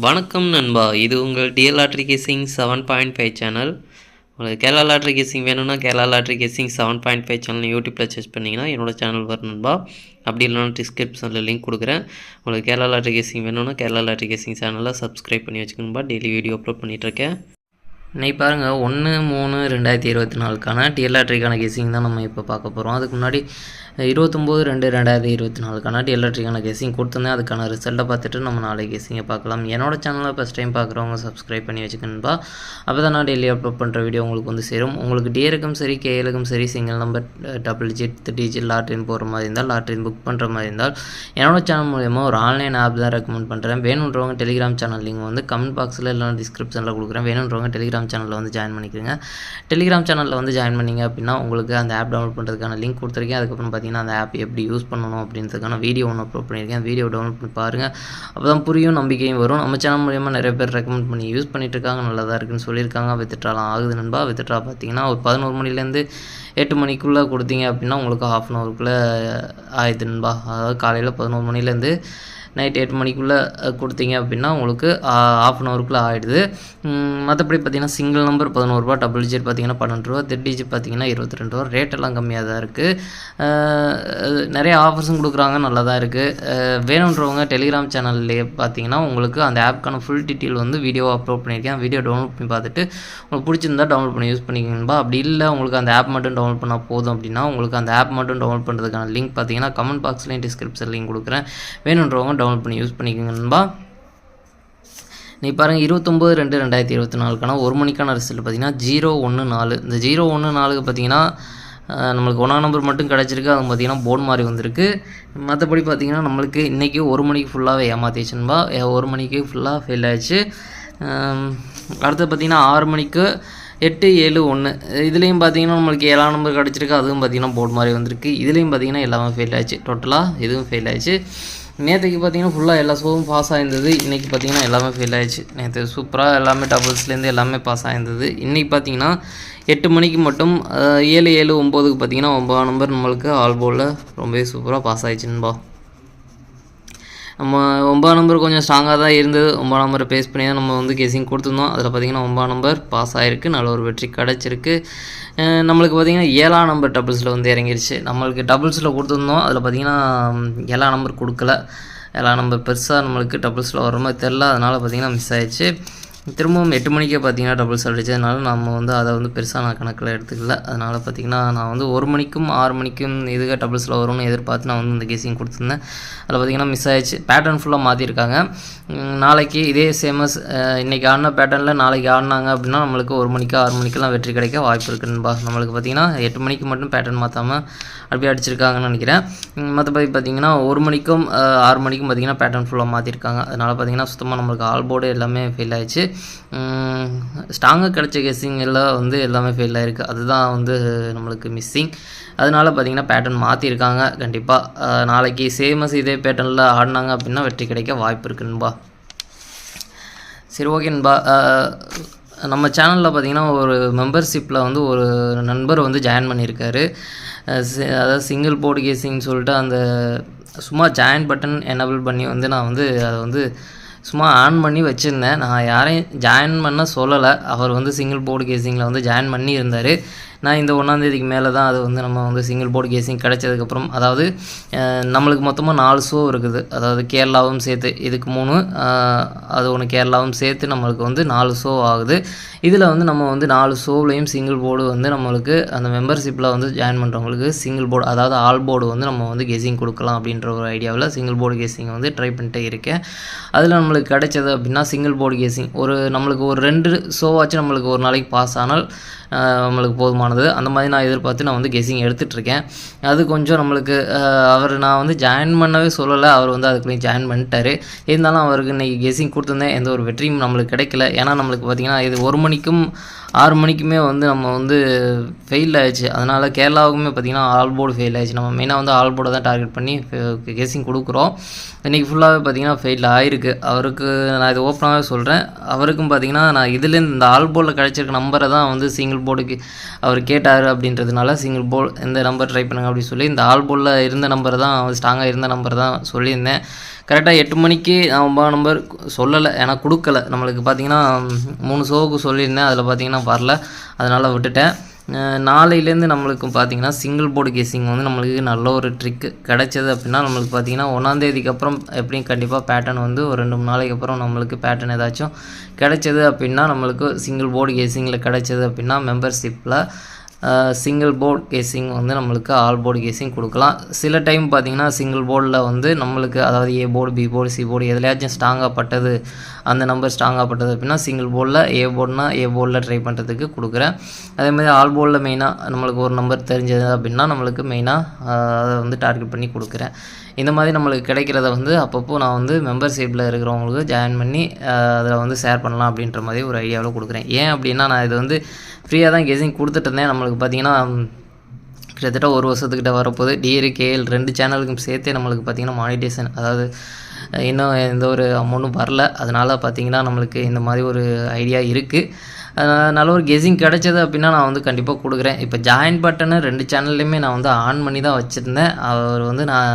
வணக்கம் நண்பா. இது உங்கள் DL lottery guessing seven point five channel உங்களுக்கு கேரளா லாட்ரி கேசிங் வேணும்னா Kerala lottery guessing seven point five channel யூடியூப்பில் சர்ச் பண்ணிங்கன்னா என்னோட சேனல் வரும் நண்பா. அப்படி இல்லைனா டிஸ்கிரிப்ஷனில் லிங்க் கொடுக்குறேன். உங்களுக்கு கேரளா லாட்ரி கேசிங் வேணும்னா கேரளா லாட்ரி கேசிங் சேனலில் சப்ஸ்கிரைப் பண்ணி வச்சுக்கணும்பா. டெய்லி வீடியோ அப்லோட் பண்ணிகிட்ருக்கேன் இன்னைக்கு பாருங்கள் ஒன்று மூணு ரெண்டாயிரத்தி இருபத்தி நாலுக்கான டிஎல்ஆட்ரிக்கான கேசிங் தான் நம்ம இப்போ பார்க்க போகிறோம் அதுக்கு முன்னாடி இருபத்தொம்போது ரெண்டு ரெண்டாயிரத்தி இருபத்தி நாலுக்கான டிஎல்ஆட்ரிக்கான கெஸிங் கொடுத்துருந்தேன். அதுக்கான ரிசல்ட்டை பார்த்துட்டு நம்ம நாளைக்கு கெஸிங்கை பார்க்கலாம். என்னோட சேனலை ஃபஸ்ட் டைம் பார்க்குறவங்க சப்ஸ்கிரைப் பண்ணி வச்சுக்கணும்பா அப்போ தான் நான் டெய்லி அப்லோட் பண்ணுற வீடியோ உங்களுக்கு வந்து சேரும். உங்களுக்கு டிஎருக்கும் சரி கேஎலுக்கும் சரி single number double digit digit latrine போகிற மாதிரி இருந்தால் லாட்ரின் புக் பண்ணுற மாதிரி இருந்தால் என்னோட சேனல் மூலயமா ஒரு ஆன்லைன் ஆப் தான் ரெக்கமெண்ட் பண்ணுறேன் வேணுன்றவங்க டெலிகிராம் சேனல் லிங்க் வந்து கமெண்ட் பாக்ஸில் இல்லைனா டிஸ்கிரிப்ஷனில் கொடுக்குறேன். வேணுன்றவங்க டெலிகிராம் சேனலில் வந்து ஜாயின் பண்ணிக்கிறேங்க டெலிகிராம் சேனலில் வந்து ஜாயின் பண்ணிங்க அப்படின்னா உங்களுக்கு அந்த ஆப் டவுன்லோட் பண்ணுறதுக்கான லிங்க் கொடுத்துருக்கேன். அதுக்கப்புறம் பார்த்தீங்கன்னா அந்த ஆப் எப்படி யூஸ் பண்ணணும் அப்படின்றதுக்கான வீடியோ ஒன்று அப்லோட் பண்ணியிருக்கேன். வீடியோ டவுன்லோட் பண்ணி பாருங்கள் அப்போ தான் புரியும் நம்பிக்கையும் வரும். நம்ம சேனல் மூலியமாக நிறைய பேர் ரெக்கமெண்ட் பண்ணி யூஸ் பண்ணிட்டு இருக்காங்க நல்லதாக இருக்குன்னு சொல்லியிருக்காங்க. வித்துட்ராலாம் ஆகுது நண்பா வித்துட்ரா பார்த்தீங்கன்னா ஒரு பதினோரு மணிலேருந்து எட்டு மணிக்குள்ளே கொடுத்தீங்க அப்படின்னா உங்களுக்கு ஹாஃப் அன் ஹவருக்குள்ளே ஆயிடுது நண்பா. அதாவது காலையில் பதினோரு மணிலேருந்து நைட் எட்டு மணிக்குள்ளே கொடுத்தீங்க அப்படின்னா உங்களுக்கு ஆஃப் அன் ஹவருக்குள்ளே ஆகிடுது மற்றபடி பார்த்தீங்கன்னா சிங்கிள் நம்பர் பதினோருபா டபுள் டிஜிட் பார்த்தீங்கன்னா பன்னெண்டு ரூபா தெட் டிஜிட் பார்த்தீங்கன்னா இருபத்தி ரெண்டு ரூபா. ரேட்டெல்லாம் கம்மியாக தான் இருக்குது நிறைய ஆஃபர்ஸும் கொடுக்குறாங்க நல்லா தான் இருக்குது வேணுன்றவங்க டெலிகிராம் சேனல்லையே பார்த்தீங்கன்னா உங்களுக்கு அந்த ஆப்க்கான ஃபுல் டீட்டெயில் வந்து வீடியோ அப்லோட் பண்ணியிருக்கேன். வீடியோ டவுன்லோட் பண்ணி பார்த்துட்டு உங்களுக்கு பிடிச்சிருந்தா டவுன்லோட் பண்ணி யூஸ் பண்ணிக்கணும்பா அப்படி இல்லை உங்களுக்கு அந்த ஆப் மட்டும் டவுன்லோட் பண்ணால் போதும் அப்படின்னா உங்களுக்கு அந்த ஆப் மட்டும் டவுன்லோட் பண்ணுறதுக்கான லிங்க் பார்த்தீங்கன்னா கமெண்ட் பாக்ஸ்லேயும் டிஸ்கிரிப்ஷன் லிங்க் கொடுக்குறேன். வேணுன்றவங்க டவுன்லோட் பண்ணி யூஸ் பண்ணிக்கோங்க நண்பா. நீ பாருங்கள் இருபத்தொம்போது ரெண்டு ரெண்டாயிரத்தி இருபத்தி நாலுக்கான ஒரு மணிக்கான ரிசல்ட் பார்த்தீங்கன்னா ஜீரோ ஒன்று நாலு. இந்த ஜீரோ ஒன்று நாலுக்கு பார்த்தீங்கன்னா நம்மளுக்கு ஒன்றாம் நம்பர் மட்டும் கிடச்சிருக்கு. அது பார்த்திங்கன்னா போர்டு மாதிரி வந்திருக்கு. மற்றபடி பார்த்திங்கன்னா நம்மளுக்கு இன்றைக்கி ஒரு மணிக்கு ஃபுல்லாகவே ஏமாத்திச்சுன்பா ஒரு மணிக்கு ஃபுல்லாக ஃபெயில் ஆயிடுச்சு. அடுத்து பார்த்திங்கன்னா ஆறு மணிக்கு எட்டு ஏழு ஒன்று இதுலேயும் பார்த்தீங்கன்னா நம்மளுக்கு ஏழாம் நம்பர் கிடச்சிருக்கு. அதுவும் பார்த்திங்கன்னா போர்டு மாதிரி வந்திருக்கு. இதுலேயும் பார்த்திங்கன்னா எல்லாமே ஃபெயில் ஆயிடுச்சு. டோட்டலாக இதுவும் ஃபெயில் ஆயிடுச்சு. நேற்றுக்கு பார்த்தீங்கன்னா ஃபுல்லாக எல்லா ஷோவும் பாஸ் ஆயிருந்தது. இன்றைக்கி பார்த்தீங்கன்னா எல்லாமே ஃபெயில் ஆயிடுச்சு. நேற்று சூப்பராக எல்லாமே டபுள்ஸ்லேருந்து எல்லாமே பாஸ் ஆயிருந்தது. இன்றைக்கி பார்த்தீங்கன்னா எட்டு மணிக்கு மட்டும் ஏழு ஏழு ஒம்போதுக்கு பார்த்தீங்கன்னா ஒம்பது நம்பர் நம்மளுக்கு ஆல் போலில் ரொம்பவே சூப்பராக பாஸ் ஆயிடுச்சுன்பா. நம்ம ஒன்பதாம் நம்பர் கொஞ்சம் ஸ்ட்ராங்காக தான் இருந்தது. ஒம்பதாம் நம்பரை பேஸ் பண்ணி தான் நம்ம வந்து கெஸிங் கொடுத்துருந்தோம். அதில் பார்த்திங்கன்னா ஒன்பதாம் நம்பர் பாஸ் ஆகிருக்கு நல்ல ஒரு வெற்றி கிடச்சிருக்கு. நம்மளுக்கு பார்த்திங்கன்னா ஏழாம் நம்பர் டபுள்ஸில் வந்து இறங்கிருச்சு. நம்மளுக்கு டபுள்ஸில் கொடுத்துருந்தோம். அதில் பார்த்திங்கன்னா ஏழாம் நம்பர் கொடுக்கல. ஏழாம் நம்பர் பெருசாக நம்மளுக்கு டபுள்ஸில் வர மாதிரி தெரில அதனால் பார்த்திங்கன்னா மிஸ் ஆயிடுச்சு. திரும்பவும் எட்டு மணிக்கே பார்த்தீங்கன்னா டபுள்ஸ் அடித்ததுனால நம்ம வந்து அதை வந்து பெருசாக நான் கணக்கில் எடுத்துக்கல. அதனால் பார்த்திங்கன்னா நான் வந்து ஒரு மணிக்கும் ஆறு மணிக்கும் இதுக்காக டபுள்ஸில் வரும்னு எதிர்பார்த்து நான் வந்து இந்த கேஸிங் கொடுத்துருந்தேன். அதில் பார்த்திங்கன்னா மிஸ் ஆயிடுச்சு. பேட்டர்ன் ஃபுல்லாக மாற்றிருக்காங்க நாளைக்கு இதே சேமஸ் இன்றைக்கி ஆடின பேட்டர்னில் நாளைக்கு ஆடினாங்க அப்படின்னா நம்மளுக்கு ஒரு மணிக்கு ஆறு மணிக்கெல்லாம் வெற்றி கிடைக்க வாய்ப்பு இருக்குன்னுபா நம்மளுக்கு பார்த்திங்கன்னா எட்டு மணிக்கு மட்டும் பேட்டர்ன் மாற்றாமல் அப்படியே அடிச்சிருக்காங்கன்னு நினைக்கிறேன். மற்றபடி பார்த்திங்கன்னா ஒரு மணிக்கும் ஆறு மணிக்கும் பார்த்திங்கன்னா பேட்டர்ன் ஃபுல்லாக மாற்றிருக்காங்க அதனால் பார்த்திங்கன்னா சுத்தமாக நம்மளுக்கு ஆல் போர்டு எல்லாமே ஃபெயில் ஆயிடுச்சு. ஸ்ட்ராங்காக கிடச்ச கேசிங் எல்லாம் வந்து எல்லாமே ஃபெயில் ஆகிருக்கு அதுதான் வந்து நம்மளுக்கு மிஸ்ஸிங் அதனால் பார்த்திங்கன்னா பேட்டர்ன் மாற்றிருக்காங்க கண்டிப்பாக நாளைக்கு சேமஸ் இதே பேட்டர்னில் ஆடினாங்க அப்படின்னா வெற்றி கிடைக்க வாய்ப்பு இருக்குன்பா சரி ஓகேன்பா நம்ம சேனலில் பார்த்திங்கன்னா ஒரு மெம்பர்ஷிப்பில் வந்து ஒரு நண்பர் வந்து ஜாயின் பண்ணியிருக்காரு அதாவது சிங்கிள் போர்டு கேசிங்னு சொல்லிட்டு அந்த சும்மா ஜாயின் பட்டன் எனபிள் பண்ணி வந்து நான் வந்து அதை வந்து சும்மா ஆன் பண்ணி வச்சுருந்தேன். நான் யாரையும் ஜாயின் பண்ண சொல்லலை. அவர் வந்து சிங்கிள் போர்டு கேசிங்கில் வந்து ஜாயின் பண்ணி இருந்தார் நான் இந்த ஒன்றாந்தேதிக்கு மேலே தான் அது வந்து நம்ம வந்து சிங்கிள் போர்டு கேசிங் கிடச்சதுக்கப்புறம் அதாவது நம்மளுக்கு மொத்தமாக நாலு ஷோ இருக்குது. அதாவது கேரளாவும் சேர்த்து இதுக்கு மூணு அது ஒன்று கேரளாவும் சேர்த்து நம்மளுக்கு வந்து நாலு ஷோ ஆகுது. இதில் வந்து நம்ம வந்து நாலு ஷோவிலையும் சிங்கிள் போர்டு வந்து நம்மளுக்கு அந்த மெம்பர்ஷிப்பில் வந்து ஜாயின் பண்ணுறவங்களுக்கு சிங்கிள் போர்டு அதாவது ஆல் போர்டு வந்து நம்ம வந்து கெஸிங் கொடுக்கலாம் அப்படின்ற ஒரு ஐடியாவில் சிங்கிள் போர்டு கெஸிங் வந்து ட்ரை பண்ணிட்டே இருக்கேன். அதில் நம்மளுக்கு கிடைச்சது அப்படின்னா சிங்கிள் போர்டு கேசிங் ஒரு நம்மளுக்கு ஒரு ரெண்டு ஷோவாச்சும் நம்மளுக்கு ஒரு நாளைக்கு பாஸ் ஆனால் நம்மளுக்கு போதுமானது. அந்த மாதிரி நான் எதிர்பார்த்து நான் வந்து கெஸிங் எடுத்துகிட்ருக்கேன் அது கொஞ்சம் நம்மளுக்கு அவர் நான் வந்து ஜாயின் பண்ணவே சொல்லலை. அவர் வந்து அதுக்குள்ளேயும் ஜாயின் பண்ணிட்டாரு. இருந்தாலும் அவருக்கு இன்றைக்கி கெஸிங் கொடுத்துருந்தேன். எந்த ஒரு வெற்றியும் நம்மளுக்கு கிடைக்கல. ஏன்னா நம்மளுக்கு பார்த்திங்கன்னா இது ஒரு மணிக்கும் ஆறு மணிக்குமே வந்து நம்ம வந்து ஃபெயில் ஆயிடுச்சு. அதனால் கேரளாவுக்குமே பார்த்திங்கன்னா ஆல் போர்டு ஃபெயில் ஆயிடுச்சு. நம்ம மெயினாக வந்து ஆல் போர்டை தான் டார்கெட் பண்ணி கெஸிங் கொடுக்குறோம். இன்றைக்கி ஃபுல்லாகவே பார்த்திங்கன்னா ஃபெயில் ஆயிருக்கு. அவருக்கு நான் இது ஓப்பனாகவே சொல்கிறேன் அவருக்கும் பார்த்திங்கன்னா நான் இதுலேருந்து இந்த ஆல் போர்டில் கிடச்சிருக்க நம்பரை தான் வந்து சிங்கிள் போர்டுக்கு அவர் கேட்டார் அப்படின்றதுனால சிங்கிள் போர்டு இந்த நம்பர் ட்ரை பண்ணுங்க அப்படின்னு சொல்லி இந்த ஆல் போர்டில் இருந்த நம்பர் தான் ஸ்ட்ராங்காக இருந்த நம்பர் தான் சொல்லியிருந்தேன். கரெக்டாக எட்டு மணிக்கு நான் ஒன்பது நம்பர் சொல்லலை ஏன்னா கொடுக்கல. நம்மளுக்கு பார்த்தீங்கன்னா மூணு ஷோவுக்கு சொல்லியிருந்தேன் அதில் பார்த்தீங்கன்னா வரல. அதனால் விட்டுட்டேன். நாளையிலேருந்து நம்மளுக்கு பார்த்தீங்கன்னா சிங்கிள் போர்டு கேசிங் வந்து நம்மளுக்கு நல்ல ஒரு ட்ரிக்கு கிடைச்சது அப்படின்னா நம்மளுக்கு பார்த்தீங்கன்னா ஒன்றாந்தேதிக்கு அப்புறம் எப்படியும் கண்டிப்பாக பேட்டர்ன் வந்து ஒரு ரெண்டு மூணு நாளைக்கு அப்புறம் நம்மளுக்கு பேட்டர்ன் ஏதாச்சும் கிடைச்சது அப்படின்னா நம்மளுக்கு சிங்கிள் போர்டு கேசிங்கில் கிடைச்சது அப்படின்னா மெம்பர்ஷிப்பில் சிங்கிள் போர்டு கேசிங் வந்து நம்மளுக்கு ஆல் போர்டு கேசிங் கொடுக்கலாம். சில டைம் பார்த்தீங்கன்னா சிங்கிள் போர்டில் வந்து நம்மளுக்கு அதாவது A board B board C board எதுலையாச்சும் ஸ்ட்ராங்காக பட்டது அந்த நம்பர் ஸ்ட்ராங்காக பட்டது அப்படின்னா சிங்கிள் போர்டில் ஏ போர்டுனா ஏ போர்டில் ட்ரை பண்ணுறதுக்கு கொடுக்குறேன். அதே மாதிரி ஆல் போர்டில் மெயினாக நம்மளுக்கு ஒரு நம்பர் தெரிஞ்சது அப்படின்னா நம்மளுக்கு மெயினாக அதை வந்து டார்கெட் பண்ணி கொடுக்குறேன். இந்த மாதிரி நம்மளுக்கு கிடைக்கிறத வந்து அப்பப்போ நான் வந்து மெம்பர்ஷிப்பில் இருக்கிறவங்களுக்கு ஜாயின் பண்ணி அதில் வந்து ஷேர் பண்ணலாம் அப்படின்ற மாதிரி ஒரு ஐடியாவில் கொடுக்குறேன். ஏன் அப்படின்னா நான் இது வந்து ஃப்ரீயாக தான் கெஸிங் கொடுத்துட்டு இருந்தேன். நம்மளுக்கு பார்த்தீங்கன்னா கிட்டத்தட்ட ஒரு வருஷத்துக்கிட்ட வரப்போது டிஎரி கேஎல் ரெண்டு சேனலுக்கும் சேர்த்தே நம்மளுக்கு பார்த்திங்கன்னா மானிட்டேஷன் அதாவது இன்னும் எந்த ஒரு அமௌண்ட்டும் வரல. அதனால் பார்த்திங்கன்னா நம்மளுக்கு இந்த மாதிரி ஒரு ஐடியா இருக்குது நல்ல ஒரு கெஸிங் கிடச்சது அப்படின்னா நான் வந்து கண்டிப்பாக கொடுக்குறேன். இப்போ ஜாயின் பட்டனு ரெண்டு சேனல்லையுமே நான் வந்து ஆன் பண்ணி தான் வச்சுருந்தேன். அவர் வந்து நான்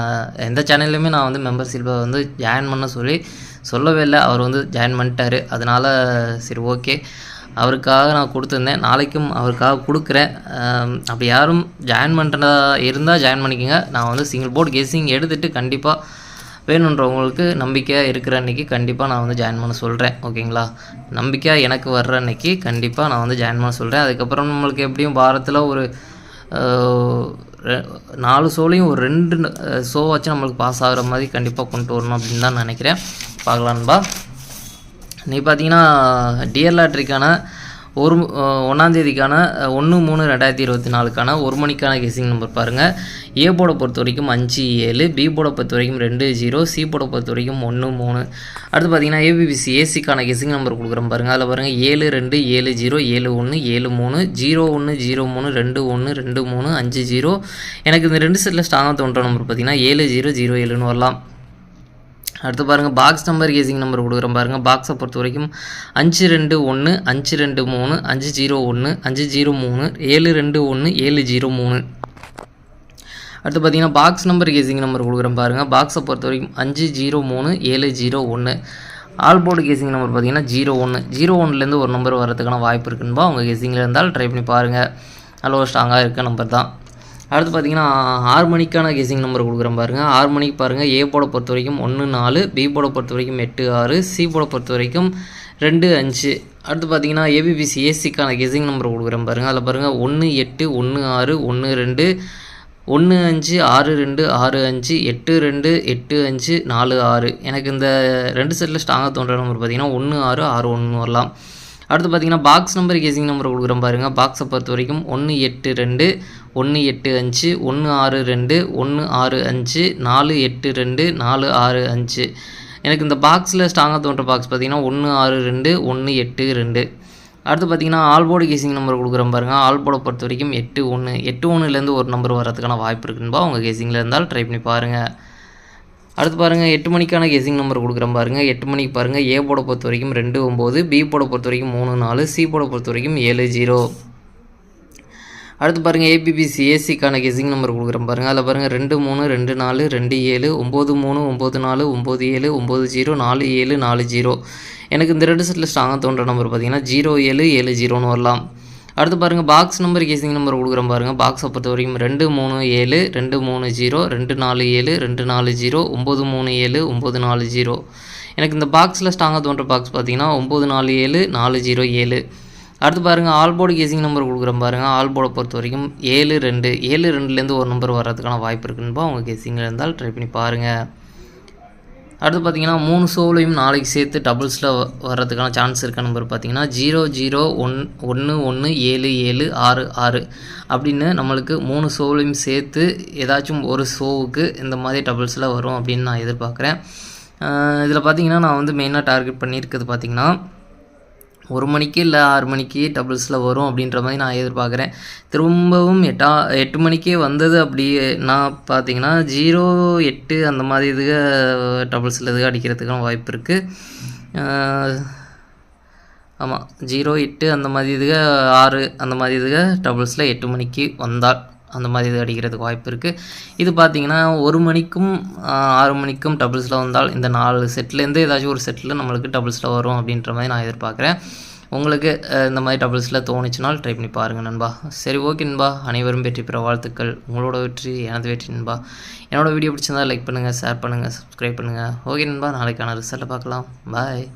எந்த சேனல்லையுமே நான் வந்து மெம்பர்ஷிப்பை வந்து ஜாயின் பண்ண சொல்லி சொல்லவே இல்லை. அவர் வந்து ஜாயின் பண்ணிட்டாரு. அதனால் சரி ஓகே அவருக்காக நான் கொடுத்துருந்தேன். நாளைக்கும் அவருக்காக கொடுக்குறேன். அப்படி யாரும் ஜாயின் பண்ணுறதா இருந்தால் ஜாயின் பண்ணிக்கோங்க. நான் வந்து சிங்கிள் போர்டு கெஸிங் எடுத்துகிட்டு கண்டிப்பாக வேணுன்றவங்களுக்கு நம்பிக்கையாக இருக்கிற அன்றைக்கி கண்டிப்பாக நான் வந்து ஜாயின் பண்ண சொல்கிறேன் ஓகேங்களா நம்பிக்கையாக எனக்கு வர்ற அன்னைக்கு கண்டிப்பாக நான் வந்து ஜாயின் பண்ண சொல்கிறேன் அதுக்கப்புறம் நம்மளுக்கு எப்படியும் வாரத்தில் ஒரு நாலு ஷோலையும் ஒரு ரெண்டு ஷோ வச்சு நம்மளுக்கு பாஸ் ஆகிற மாதிரி கண்டிப்பாக கொண்டு வரணும் அப்படின்னு தான் நினைக்கிறேன். பார்க்கலான்பா நீ பார்த்தீங்கன்னா டிஎல் லாட்ரிக்கான ஒரு ஒன்றாந்தேதிக்கான ஒன்று மூணு ரெண்டாயிரத்தி இருபத்தி நாலுக்கான ஒரு மணிக்கான கெஸிங் நம்பர் பாருங்கள் ஏ போட பொறுத்த வரைக்கும் அஞ்சு ஏழு பி போட பொறுத்த வரைக்கும் ரெண்டு ஜீரோ சி போட பொறுத்த வரைக்கும் ஒன்று மூணு. அடுத்து பார்த்தீங்கன்னா ஏபிபிசி ஏசிக்கான கெஸிங் நம்பர் கொடுக்குறோம் பாருங்கள் அதில் பாருங்கள் ஏழு ரெண்டு ஏழு ஜீரோ ஏழு ஒன்று ஏழு மூணு ஜீரோ ஒன்று ஜீரோ மூணு ரெண்டு ஒன்று ரெண்டு மூணு அஞ்சு ஜீரோ எனக்கு இந்த ரெண்டு செட்டில் ஸ்ட்ராங்காக தோன்ற நம்பர் பார்த்தீங்கன்னா ஏழு ஜீரோ ஜீரோ ஏழுன்னு வரலாம். அடுத்து பாருங்கள் பாக்ஸ் நம்பர் கேசிங் நம்பர் கொடுக்குறேன் பாருங்கள் பாக்ஸை பொறுத்த வரைக்கும் அஞ்சு ரெண்டு ஒன்று அஞ்சு ரெண்டு மூணு அஞ்சு ஜீரோ ஒன்று அஞ்சு ஜீரோ மூணு ஏழு ரெண்டு ஒன்று ஏழு ஜீரோ மூணு. அடுத்து பார்த்தீங்கன்னா பாக்ஸ் நம்பர் கேசிங் நம்பர் கொடுக்குறேன் பாருங்கள் பாக்ஸை பொறுத்த வரைக்கும் அஞ்சு ஜீரோ மூணு ஏழு ஜீரோ ஒன்று ஆல் போர்டு கேசிங் நம்பர் பார்த்தீங்கன்னா ஜீரோ ஒன்று ஜீரோ ஒன்லேருந்து ஒரு நம்பர் வரதுக்கான வாய்ப்பு இருக்குன்பா உங்கள் கேசிங்கில் இருந்தால் ட்ரை பண்ணி பாருங்கள் நல்ல ஒரு ஸ்ட்ராங்காக இருக்க நம்பர் தான். அடுத்து பார்த்தீங்கன்னா ஹார்மோனிக்கான கெஸிங் நம்பர் கொடுக்குறேன் பாருங்கள் ஆறு மணிக்கு பாருங்கள் ஏ போட பொறுத்த வரைக்கும் ஒன்று நாலு பி போட பொறுத்த வரைக்கும் எட்டு ஆறு சி போட பொறுத்த வரைக்கும் ரெண்டு அஞ்சு. அடுத்து பார்த்தீங்கன்னா ஏபிபிசி ஏசிக்கான கெஸிங் நம்பர் கொடுக்குறேன் பாருங்கள் அதில் பாருங்கள் ஒன்று எட்டு ஒன்று ஆறு ஒன்று ரெண்டு ஒன்று அஞ்சு ஆறு ரெண்டு ஆறு அஞ்சு எட்டு ரெண்டு எட்டு அஞ்சு நாலு ஆறு. எனக்கு இந்த ரெண்டு செட்டில் ஸ்ட்ராங்காக தோன்ற நம்பர் பார்த்தீங்கன்னா ஒன்று ஆறு ஆறு ஒன்று வரலாம். அடுத்து பார்த்தீங்கன்னா பாக்ஸ் நம்பர் கேசிங் நம்பர் கொடுக்குறேன் பாருங்கள் பாக்ஸை பொறுத்த வரைக்கும் ஒன்று எட்டு ரெண்டு ஒன்று எட்டு அஞ்சு ஒன்று ஆறு ரெண்டு ஒன்று ஆறு அஞ்சு நாலு எட்டு ரெண்டு நாலு ஆறு அஞ்சு. எனக்கு இந்த பாக்ஸில் ஸ்ட்ராங்காக தோன்ற பாக்ஸ் பார்த்தீங்கன்னா ஒன்று ஆறு ரெண்டு ஒன்று எட்டு ரெண்டு. அடுத்து பார்த்தீங்கன்னா ஆல்போர்டு கேசிங் நம்பர் கொடுக்குறேன் பாருங்கள் ஆல்போர்டை பொறுத்த வரைக்கும் எட்டு ஒன்று எட்டு ஒன்றுலேருந்து ஒரு நம்பர் வரதுக்கான வாய்ப்பு இருக்குன்பா உங்கள் கேசிங்கில் இருந்தால் ட்ரை பண்ணி பாருங்கள் அடுத்து பாருங்கள் எட்டு மணிக்கான கெஸிங் நம்பர் கொடுக்குறேன் பாருங்கள் எட்டு மணிக்கு பாருங்கள் ஏ போட பொறுத்த வரைக்கும் ரெண்டு ஒம்பது பி போட பொறுத்த வரைக்கும் மூணு நாலு சி போட பொறுத்த வரைக்கும் ஏழு ஜீரோ அடுத்து பாருங்கள் ஏபிபிசி ஏசிக்கான கெஸிங் நம்பர் கொடுக்குறேன் பாருங்கள் அதில் பாருங்கள் ரெண்டு மூணு ரெண்டு நாலு ரெண்டு ஏழு ஒம்பது மூணு ஒம்பது நாலு ஒம்பது ஏழு ஒம்பது ஜீரோ நாலு ஏழு நாலு ஜீரோ. எனக்கு இந்த ரெண்டு செட்டில் ஸ்ட்ராங்காக தோன்ற நம்பர் பார்த்தீங்கன்னா ஜீரோ ஏழு ஏழு ஜீரோன்னு வரலாம். அடுத்து பாருங்கள் பாக்ஸ் நம்பர் கேசிங் நம்பர் கொடுக்குறேன் பாருங்கள் பாக்ஸை பொறுத்த வரைக்கும் ரெண்டு மூணு ஏழு ரெண்டு மூணு ஜீரோ ரெண்டு நாலு ஏழு ரெண்டு நாலு ஜீரோ ஒம்பது மூணு ஏழு ஒம்பது நாலு ஜீரோ. எனக்கு இந்த பாக்ஸில் ஸ்ட்ராங்காக தோன்ற பாக்ஸ் பார்த்தீங்கன்னா ஒம்பது நாலு ஏழு நாலு ஜீரோ ஏழு. அடுத்து பாருங்கள் ஆல்போர்டு கேசிங் நம்பர் கொடுக்குறேன் பாருங்கள் ஆல்போர்டை பொறுத்த வரைக்கும் ஏழு ரெண்டு ஏழு ரெண்டுலேருந்து ஒரு நம்பர் வர்றதுக்கான வாய்ப்பு இருக்குன்பா அவங்க கேசிங்கில் இருந்தால் ட்ரை பண்ணி பாருங்கள் அடுத்து பார்த்தீங்கன்னா மூணு ஷோலையும் நாளைக்கு சேர்த்து டபுள்ஸில் வர்றதுக்கான சான்ஸ் இருக்க நம்பர் பார்த்தீங்கன்னா ஜீரோ ஜீரோ ஒன் ஒன்று ஒன்று ஏழு ஏழு ஆறு ஆறு அப்படின்னு நம்மளுக்கு மூணு ஷோலையும் சேர்த்து ஏதாச்சும் ஒரு ஷோவுக்கு இந்த மாதிரி டபுள்ஸில் வரும் அப்படின்னு நான் எதிர்பார்க்குறேன். இதில் பார்த்தீங்கன்னா நான் வந்து மெயினாக டார்கெட் பண்ணியிருக்கிறது பார்த்தீங்கன்னா ஒரு மணிக்கு இல்லை ஆறு மணிக்கு டபுள்ஸில் வரும் அப்படின்ற மாதிரி நான் எதிர்பார்க்குறேன். திரும்பவும் எட்டா எட்டு மணிக்கே வந்தது அப்படி நான் பார்த்தீங்கன்னா ஜீரோ எட்டு அந்த மாதிரி இதுக டபுள்ஸில் இதுக அடிக்கிறதுக்கான வாய்ப்பு இருக்குது ஆமாம் ஜீரோ எட்டு அந்த மாதிரி இதுக ஆறு அந்த மாதிரி இதுக டபுள்ஸில் எட்டு மணிக்கு வந்தால் அந்த மாதிரி இது அடிக்கிறதுக்கு வாய்ப்பு இருக்குது இது பார்த்தீங்கன்னா ஒரு மணிக்கும் ஆறு மணிக்கும் டபுள்ஸில் வந்தால் இந்த நாலு செட்லேருந்து ஏதாச்சும் ஒரு செட்டில் நம்மளுக்கு டபுள்ஸில் வரும் அப்படின்ற மாதிரி நான் எதிர்பார்க்குறேன். உங்களுக்கு இந்த மாதிரி டபுள்ஸில் தோணுச்சுனால் ட்ரை பண்ணி பாருங்கள் நண்பா. சரி ஓகே நண்பா. அனைவரும் வெற்றி பெற வாழ்த்துக்கள். உங்களோட வெற்றி எனது வெற்றி நண்பா. என்னோட வீடியோ பிடிச்சிருந்தா லைக் பண்ணுங்கள் ஷேர் பண்ணுங்கள் சப்ஸ்கிரைப் பண்ணுங்கள் ஓகே நண்பா நாளைக்கான ரிசல்ட்டை பார்க்கலாம். பாய்